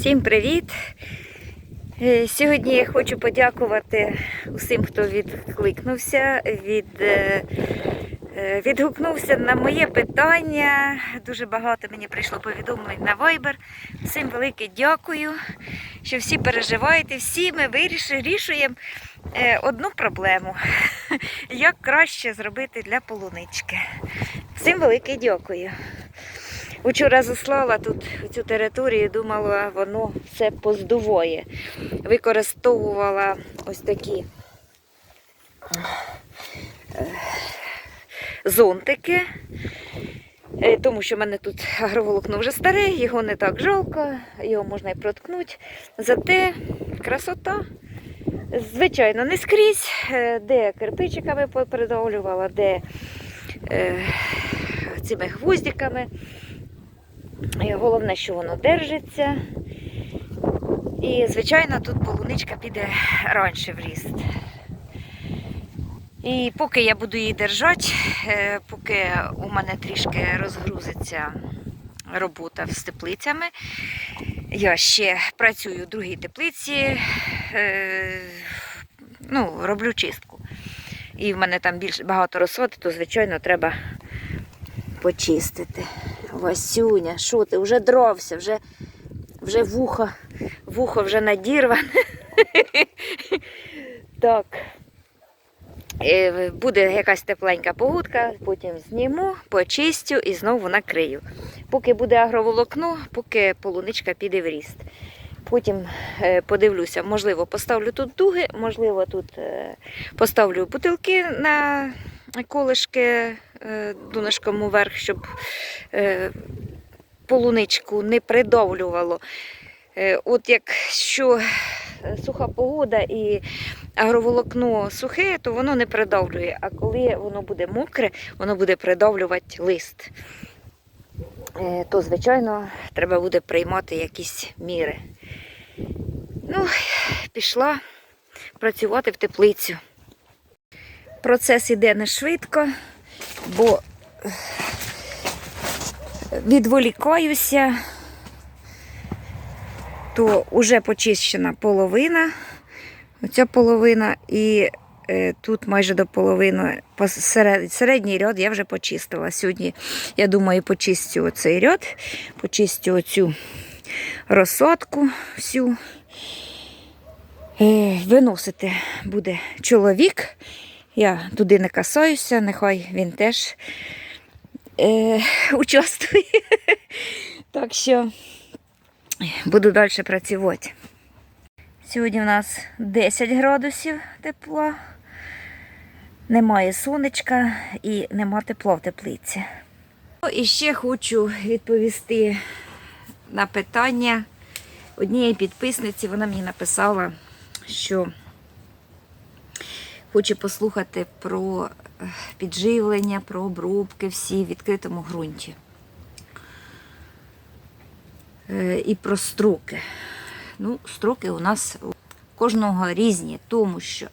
Всім привіт! Е, Сьогодні я хочу подякувати усім, хто відкликнувся, від, е, е, відгукнувся на моє питання. Дуже багато мені прийшло повідомлень на Viber. Всім велике дякую, що всі переживаєте. Всі ми виріш- вирішуємо одну проблему. Як краще зробити для полунички. Всім велике дякую. Вчора заслала тут цю територію, думала, воно все поздуває. Використовувала ось такі е, зонтики, е, тому що в мене тут агроволокно вже старе, його не так жалко, його можна і проткнути. Зате красота. Звичайно, не скрізь, е, де кирпичиками придавлювала, де е, цими гвоздиками. Головне, що воно держиться. І, звичайно, тут полуничка піде раніше в ріст. І поки я буду її держати, е, поки у мене трішки розгрузиться робота з теплицями, я ще працюю в другій теплиці, е, ну, роблю чистку. І в мене там більш багато розсоди, то, звичайно, треба почистити. Васюня, що ти вже дровся, вже, вже вухо, вухо вже надірване. Так. Е, Буде якась тепленька погодка, потім зніму, почистю і знову накрию. Поки буде агроволокно, поки полуничка піде в ріст. Потім е, подивлюся, можливо, поставлю тут дуги, можливо, тут е, поставлю бутилки на колишки е, уверх, щоб е, полуничку не придавлювало. Е, От якщо суха погода і агроволокно сухе, то воно не придавлює. А коли воно буде мокре, воно буде придавлювати лист. То, звичайно, треба буде приймати якісь міри. Ну, пішла працювати в теплицю. Процес іде не швидко, бо відволікаюся, то вже почищена половина, оця половина, і е, тут майже до половини середній ряд я вже почистила. Сьогодні, я думаю, почистю оцей ряд, почистю оцю розсадку всю. Е, Виносити буде чоловік. Я туди не касаюся, нехай він теж е, участвує. Так що буду далі працювати. Сьогодні у нас 10 градусів тепла, немає сонечка і нема тепла в теплиці. Ну, І ще хочу відповісти на питання однієї підписниці. Вона мені написала, що хоче послухати про е, підживлення, про обробки всі в відкритому ґрунті. Е, І про строки. Ну, строки у нас кожного різні, тому що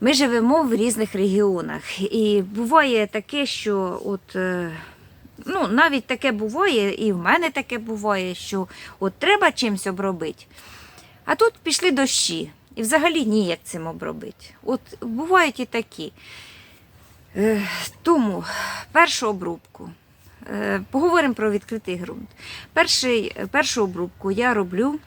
ми живемо в різних регіонах. І буває таке, що от. е, Ну, навіть таке буває, і в мене таке буває, що от треба чимось обробити. А тут пішли дощі. І взагалі ніяк цим обробити. От бувають і такі. Е, тому першу обробку. Е, поговоримо про відкритий ґрунт. Перший, першу обробку я роблю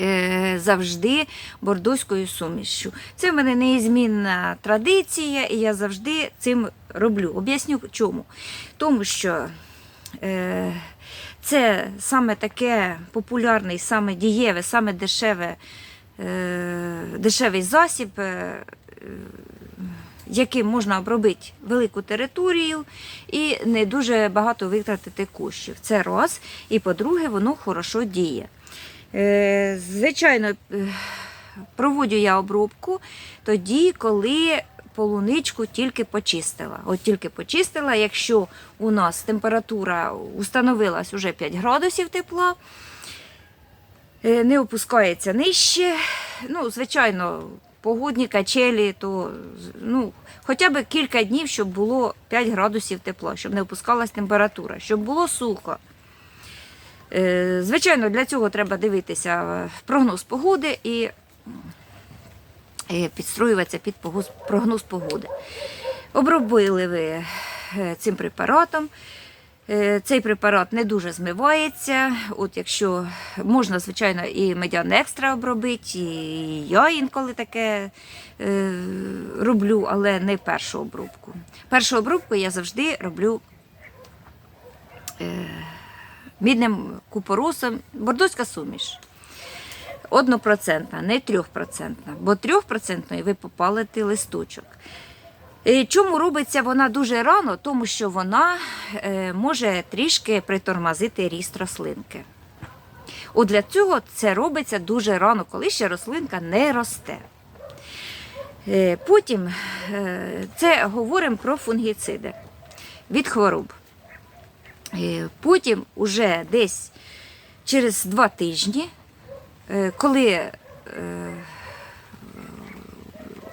е, завжди бордоською сумішшю. Це в мене неізмінна традиція, і я завжди цим роблю. Об'ясню чому. Тому що це саме таке популярний, саме дієве, саме дешеве, дешевий засіб. е, е, Яким можна обробити велику територію і не дуже багато витратити коштів. Це раз. І по-друге, воно хорошо діє. Е, Звичайно, е, проводжу я обробку тоді, коли полуничку тільки почистила. От тільки почистила, якщо у нас температура установилась уже 5 градусів тепла, е, не опускається нижче. Ну, звичайно, погодні качелі, то ну, хоча б кілька днів, щоб було 5 градусів тепла, щоб не опускалась температура, щоб було сухо. Е, Звичайно, для цього треба дивитися е, прогноз погоди і е, підстроюватися під прогноз погоди. Обробили ви е, цим препаратом. Е, Цей препарат не дуже змивається. От якщо можна, звичайно, і медян екстра обробити, і я інколи таке е, роблю, але не першу обробку. Першу обробку я завжди роблю е, мідним купоросом, бордоська суміш. Однопроцентна, не трьохпроцентна, бо трьохпроцентної ви попалите листочок. Е, Чому робиться вона дуже рано? Тому що вона е, може трішки притормозити ріст рослинки. От для цього це робиться дуже рано, коли ще рослинка не росте. Е, Потім це говоримо про фунгіциди від хвороб. Потім уже десь через два тижні, коли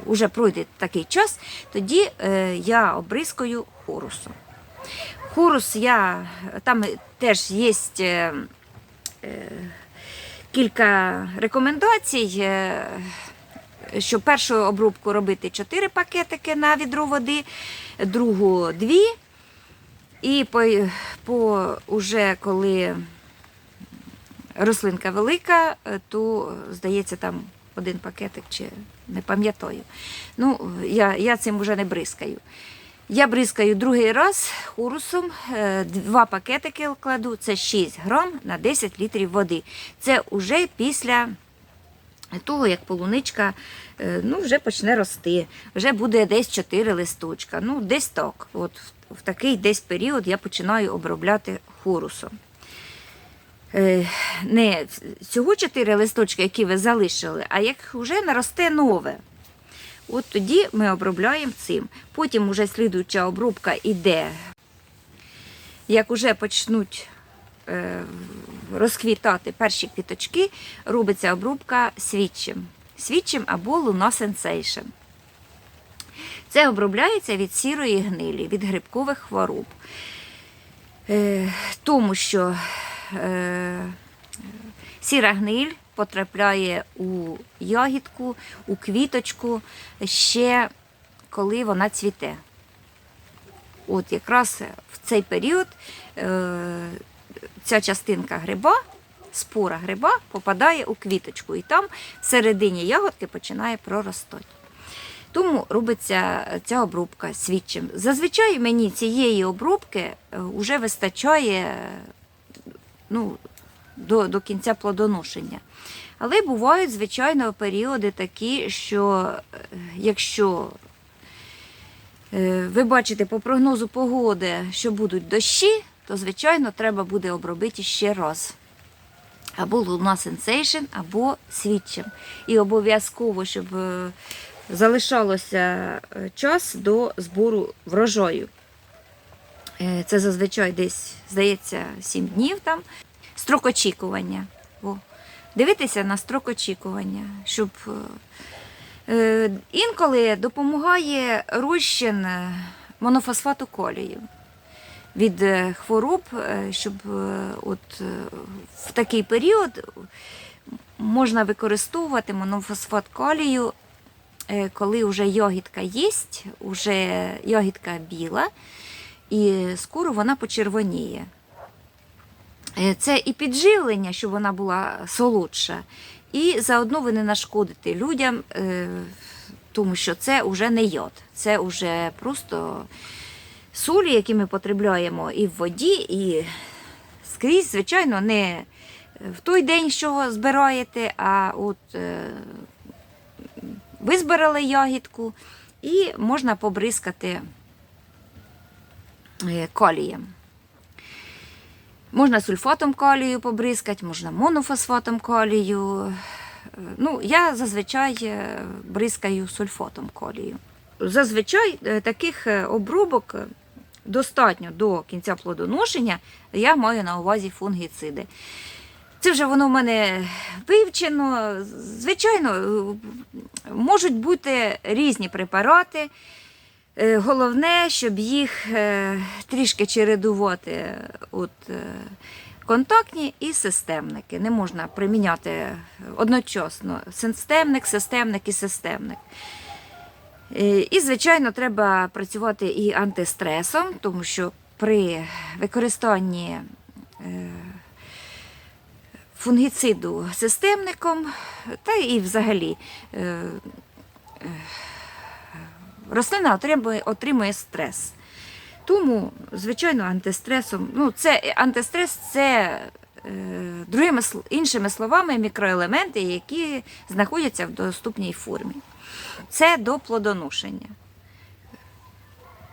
вже пройде такий час, тоді е, я обризкою хорусом. Хорус я там теж є е, е, кілька рекомендацій. що першу обробку робити 4 пакетики на відро води, другу 2. І по, по уже коли рослинка велика, то здається там один пакетик чи не пам'ятаю. Ну, я, я цим вже не бризкаю. Я бризкаю другий раз хурусом, е, два пакетики кладу, це 6 грам на 10 літрів води. Це вже після того, як полуничка е, ну, вже почне рости, вже буде десь 4 листочка. Ну, десь так. От в, такий десь період я починаю обробляти хорусом. Е, Не цього 4 листочки, які ви залишили, а як вже наросте нове. От тоді ми обробляємо цим. Потім уже слідуюча обробка іде, як вже почнуть е, розквітати перші квіточки, робиться обробка свідчим. Свідчим або Луна Sensation. Це обробляється від сірої гнилі, від грибкових хвороб. Е, тому що сіра гниль потрапляє у ягідку, у квіточку ще коли вона цвіте. От якраз в цей період е, ця частинка гриба, спора гриба попадає у квіточку, і там всередині ягодки починає проростати. Тому робиться ця обробка свідчим. Зазвичай мені цієї обробки вже вистачає ну, до, до кінця плодоношення. Але бувають, звичайно, періоди такі, що е, якщо е, ви бачите по прогнозу погоди, що будуть дощі, то, звичайно, треба буде обробити ще раз. Або Луна Sensation, або свідчим. І обов'язково, щоб е, залишалося час до збору врожаю. Е, Це зазвичай десь, здається, 7 днів там. Строк очікування. О. Дивитися на строк очікування, щоб е, е, інколи допомагає розчин монофосфату колію від хвороб, щоб от в такий період можна використовувати монофосфат калію, е, коли вже ягідка є, вже ягідка біла, і скоро вона почервоніє. Е, Це і підживлення, щоб вона була солодша, і заодно ви не нашкодите людям, е, тому що це вже не йод, це вже просто солі, які ми потребляємо і в воді, і скрізь, звичайно, не в той день, що збираєте, а от е, ви збирали ягідку і можна побризкати калієм. Можна сульфатом калію побризкати, можна монофосфатом калію. Е, Ну, я зазвичай е, бризкаю сульфатом калію. Зазвичай е, таких е, обробок е, достатньо до кінця плодоношення, я маю на увазі фунгіциди. Це вже воно в мене вивчено. Звичайно, е, можуть бути різні препарати. Е, Головне, щоб їх е, трішки чередувати. От, е, контактні і системники. Не можна приміняти одночасно системник, системник і системник. І, звичайно, треба працювати і антистресом, тому що при використанні фунгіциду системником, та і взагалі рослина отримує, стрес. Тому, звичайно, антистресом, ну, це антистрес це е, другими іншими словами мікроелементи, які знаходяться в доступній формі. Це до плодоношення.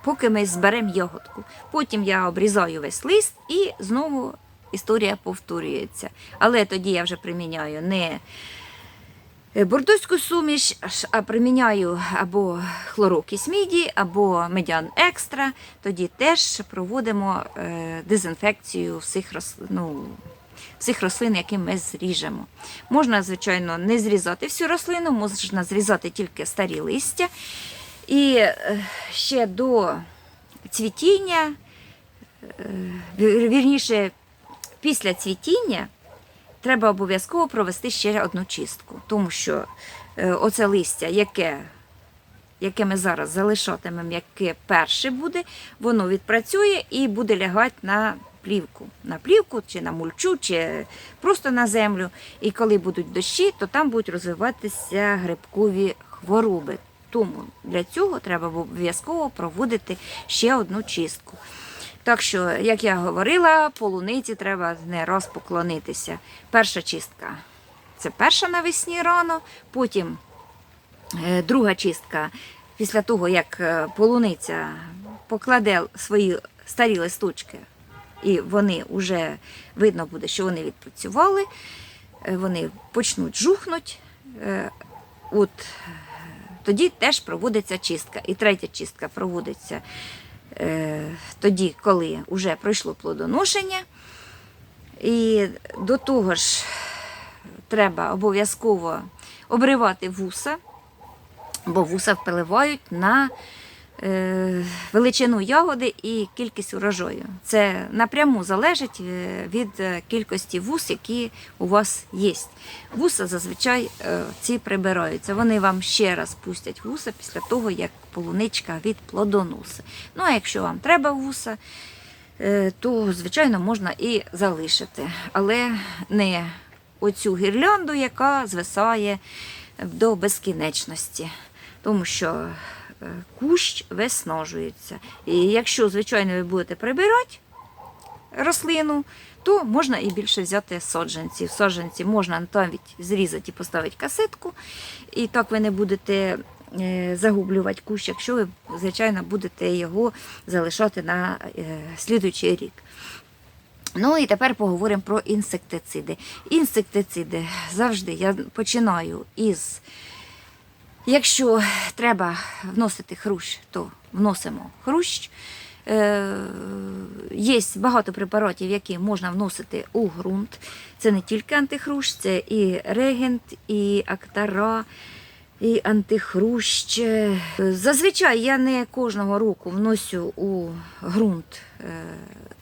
Поки ми зберемо ягодку. Потім я обрізаю весь лист і знову історія повторюється. Але тоді я вже приміняю не бордоську суміш, приміняю або хлорокіс міді, або медян екстра. Тоді теж проводимо е, дезінфекцію всіх рослин. Ну, всіх рослин, які ми зріжемо. Можна, звичайно, не зрізати всю рослину, можна зрізати тільки старі листя. І е, ще до цвітіння, е, вірніше, після цвітіння треба обов'язково провести ще одну чистку, тому що е, оце листя, яке, яке ми зараз залишатимемо, яке перше буде, воно відпрацює і буде лягати на плівку. На плівку чи на мульчу, чи просто на землю. І коли будуть дощі, то там будуть розвиватися грибкові хвороби. Тому для цього треба обов'язково проводити ще одну чистку. Так що, як я говорила, полуниці треба не раз поклонитися. Перша чистка це перша навесні рано, потім е, друга чистка після того, як е, полуниця покладе свої старі листочки, і вони вже видно буде, що вони відпрацювали, е, вони почнуть жухнуть. От тоді теж проводиться чистка. І третя чистка проводиться тоді, коли вже пройшло плодоношення. І до того ж треба обов'язково обривати вуса, бо вуса впливають на е, величину ягоди і кількість урожаю. Це напряму залежить е, від е, кількості вус, які у вас є. Вуса зазвичай е, ці прибираються. Вони вам ще раз пустять вуса після того, як полуничка від плодоноси. Ну а якщо вам треба вуса, е, то звичайно можна і залишити, але не оцю гірлянду, яка звисає до безкінечності, тому що е, кущ виснажується. І якщо, звичайно, ви будете прибирати рослину, то можна і більше взяти саджанців. Саджанці можна навіть зрізати і поставити касетку, і так ви не будете е, загублювати кущ, якщо ви, звичайно, будете його залишати на е, слідуючий рік. Ну і тепер поговоримо про інсектициди. Інсектициди завжди я починаю із. Якщо треба вносити хрущ, то вносимо хрущ. Е, Є багато препаратів, які можна вносити у ґрунт. Це не тільки антихрущ, це і регент, і актара, і антихрущ. Е, Зазвичай я не кожного року вносю у ґрунт е,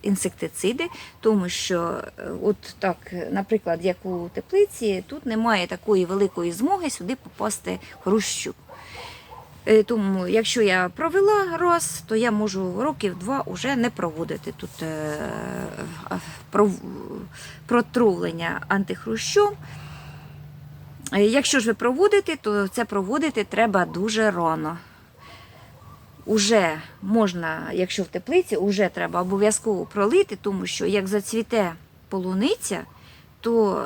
інсектициди, тому що, е, от так, наприклад, як у теплиці, тут немає такої великої змоги сюди попасти хрущу. Е, Тому, якщо я провела раз, то я можу років два вже не проводити тут е, пров- антихрущом. Е, Якщо ж ви проводите, то це проводити треба дуже рано. Уже можна, якщо в теплиці, уже треба обов'язково пролити, тому що як зацвіте полуниця, то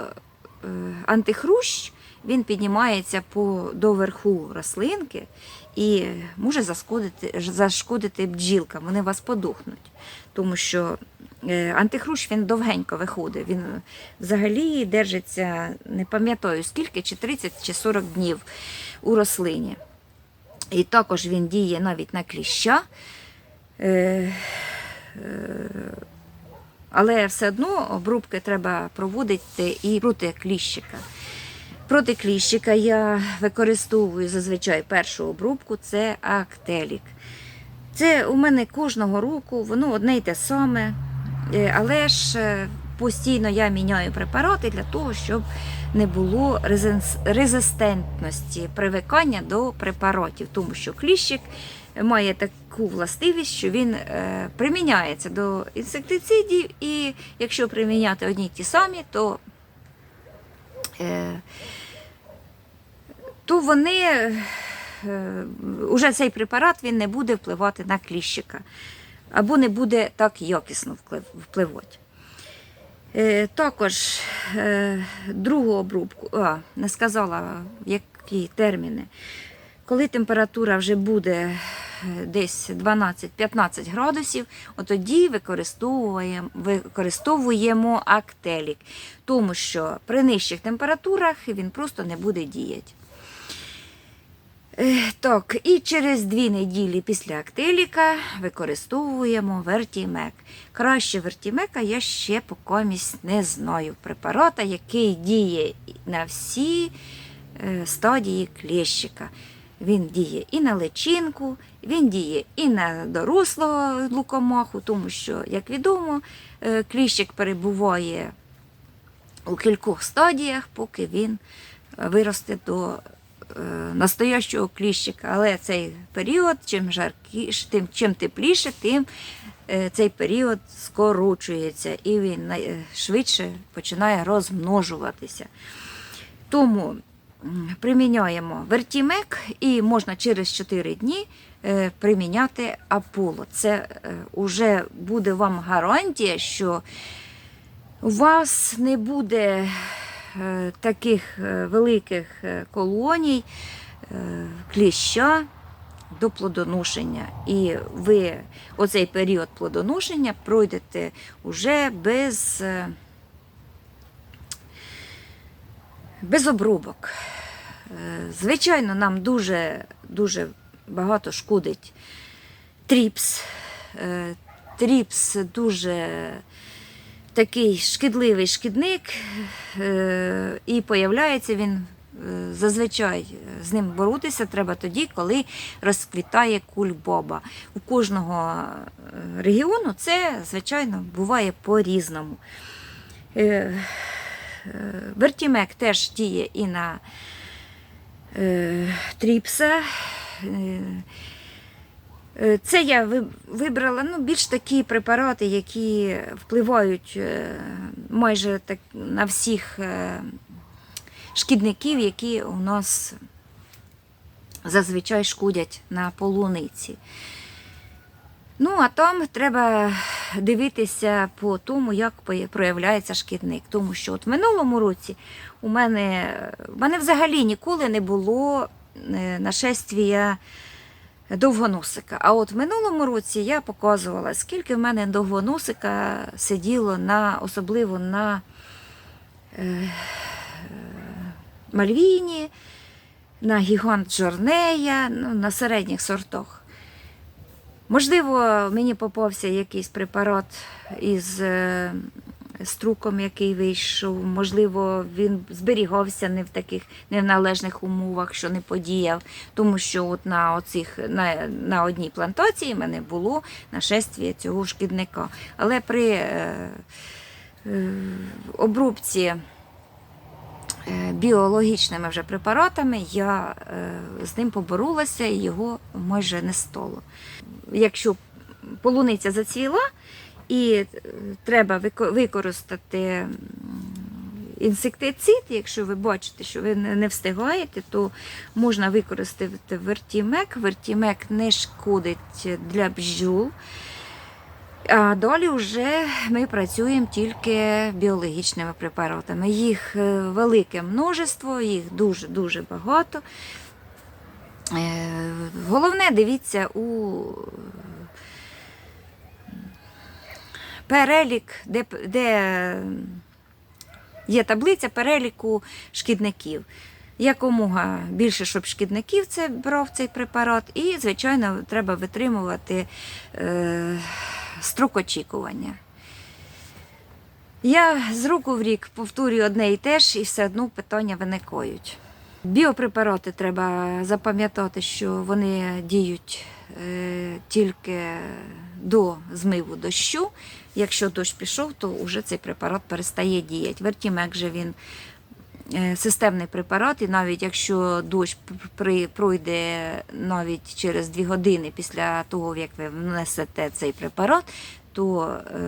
е, антихрущ він піднімається по, до верху рослинки і може зашкодити, зашкодити бджілкам, вони вас подохнуть. Тому що е, антихрущ він довгенько виходить. Він взагалі держиться, не пам'ятаю скільки, чи 30 чи 40 днів у рослині. І також він діє навіть на кліща. Е, е, але все одно обрубки треба проводити і проти кліщика. Проти кліщика я використовую зазвичай першу обрубку це актелік. Це у мене кожного року, воно одне й те саме. Е, Але ж постійно я міняю препарати для того, щоб не було резистентності привикання до препаратів, тому що кліщик має таку властивість, що він е, приміняється до інсектицидів, і якщо приміняти одні й ті самі, то, е, то вони е, уже цей препарат він не буде впливати на кліщика або не буде так якісно впливати. Е, Також е, другу обробку, а, не сказала, які терміни. Коли температура вже буде е, десь 12-15 градусів, тоді використовуємо, використовуємо актелік, тому що при нижчих температурах він просто не буде діяти. Е, Так, і через дві неділі після актеліка використовуємо вертімек. Краще вертімека я ще покомість не знаю препарата, який діє на всі е, стадії кліщика. Він діє і на личинку, він діє і на дорослого лукомаху, тому що, як відомо, е, кліщик перебуває у кількох стадіях, поки він виросте до настоящого кліщика. Але цей період, чим жаркіше, тим чим тепліше, тим е, цей період скорочується і він е, швидше починає розмножуватися. Тому приміняємо вертімек і можна через 4 дні е, приміняти аполо. Це вже буде вам гарантія, що у вас не буде е, таких е, великих е, колоній е, кліща до плодоношення. І ви оцей період плодоношення пройдете уже без, е, без обробок. Е, Звичайно, нам дуже, дуже багато шкодить тріпс. Е, Тріпс дуже такий шкідливий шкідник, е, і появляється він е, зазвичай з ним боротися треба тоді, коли розквітає кульбоба. У кожного е, регіону це, звичайно, буває по-різному. Вертімек теж діє і на тріпса. Е, Це я вибрала ну, більш такі препарати, які впливають е, майже так на всіх е, шкідників, які у нас зазвичай шкодять на полуниці. Ну, а там треба дивитися по тому, як проявляється шкідник. Тому що от в минулому році у мене, в мене взагалі ніколи не було нашествія довгоносика. А от в минулому році я показувала, скільки в мене довгоносика сиділо на, особливо на е, Мальвіні, на гігант Жорнея, ну, на середніх сортах. Можливо, мені попався якийсь препарат із е, струком, який вийшов. Можливо, він зберігався не в таких не в належних умовах, що не подіяв. Тому що от на, оцих, на, на одній плантації в мене було нашествие цього шкідника. Але при е, е, обробці е, біологічними вже препаратами я е, з ним поборолася і його майже не стало. Якщо полуниця зацвіла і е, треба використати інсектицид, якщо ви бачите, що ви не встигаєте, то можна використати вертімек. Вертімек не шкодить для бджол. А далі вже ми працюємо тільки біологічними препаратами. Їх е, велике множество, їх дуже-дуже багато. Е, Головне, дивіться у перелік, де, де є таблиця переліку шкідників. Якомога більше, щоб шкідників це брав цей препарат, і, звичайно, треба витримувати е, строк очікування. Я з року в рік повторюю одне і те ж, і все одно питання виникають. Біопрепарати треба запам'ятати, що вони діють е, тільки до змиву дощу. Якщо дощ пішов, то вже цей препарат перестає діяти. Вертімек же він е, системний препарат, і навіть якщо дощ пройде навіть через 2 години після того, як ви внесете цей препарат, то е,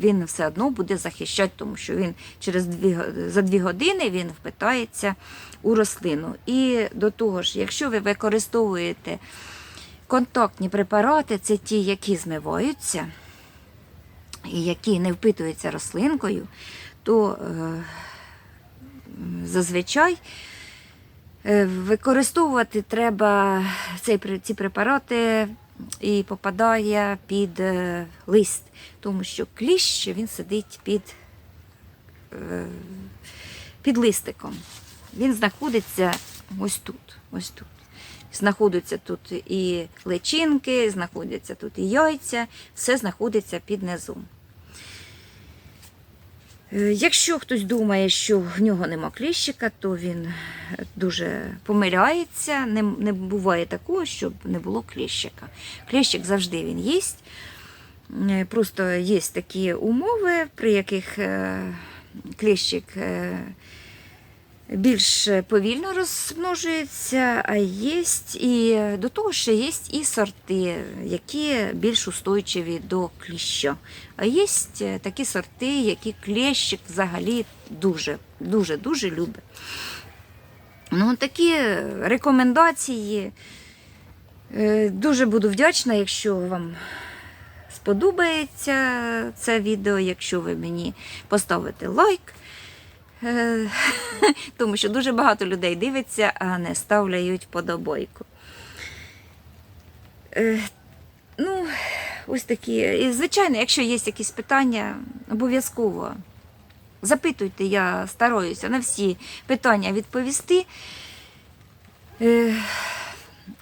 він все одно буде захищати, тому що він через дві, за 2 години він впитається у рослину. І до того ж, якщо ви використовуєте контактні препарати, це ті, які змиваються які не впитуються рослинкою, то е, зазвичай е, використовувати треба цей, ці препарати і попадає під е, лист, тому що кліщ він сидить під, е, під листиком. Він знаходиться ось тут. Ось тут. Знаходяться тут і личинки, знаходяться тут і яйця, все знаходиться під низом. Е, Якщо хтось думає, що в нього нема кліщика, то він е, дуже помиляється. Не, не буває такого, щоб не було кліщика. Кліщик завжди він є. Е, Просто є такі умови, при яких кліщик більш повільно розмножується, а є і до того ще є і сорти, які більш устойчиві до кліща. А є такі сорти, які кліщик взагалі дуже, дуже, дуже любить. Ну, такі рекомендації. Е, Дуже буду вдячна, якщо вам сподобається це відео, якщо ви мені поставите лайк. Е, Тому що дуже багато людей дивиться, а не ставляють подобайку. Е, Ну, ось такі. І, звичайно, якщо є якісь питання, обов'язково запитуйте, я стараюся на всі питання відповісти.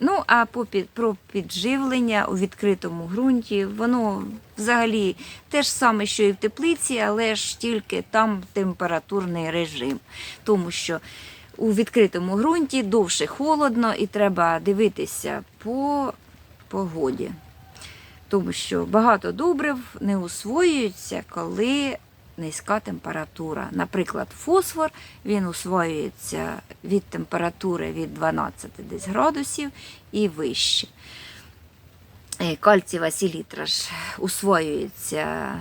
Ну, а по про підживлення у відкритому ґрунті, воно взагалі те ж саме, що і в теплиці, але ж тільки там температурний режим. Тому що у відкритому ґрунті довше холодно і треба дивитися по погоді. Тому що багато добрив не усвоюються, коли низька температура. Наприклад, фосфор він усвоюється від температури від 12 десь градусів і вище. Е, Кальцієва селітра ж усвоюється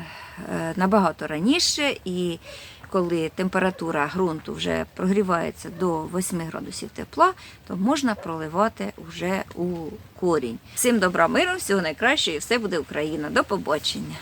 е, набагато раніше, і коли температура ґрунту вже прогрівається до 8 градусів тепла, то можна проливати вже у корінь. Всім добра миру, всього найкращого і все буде Україна. До побачення!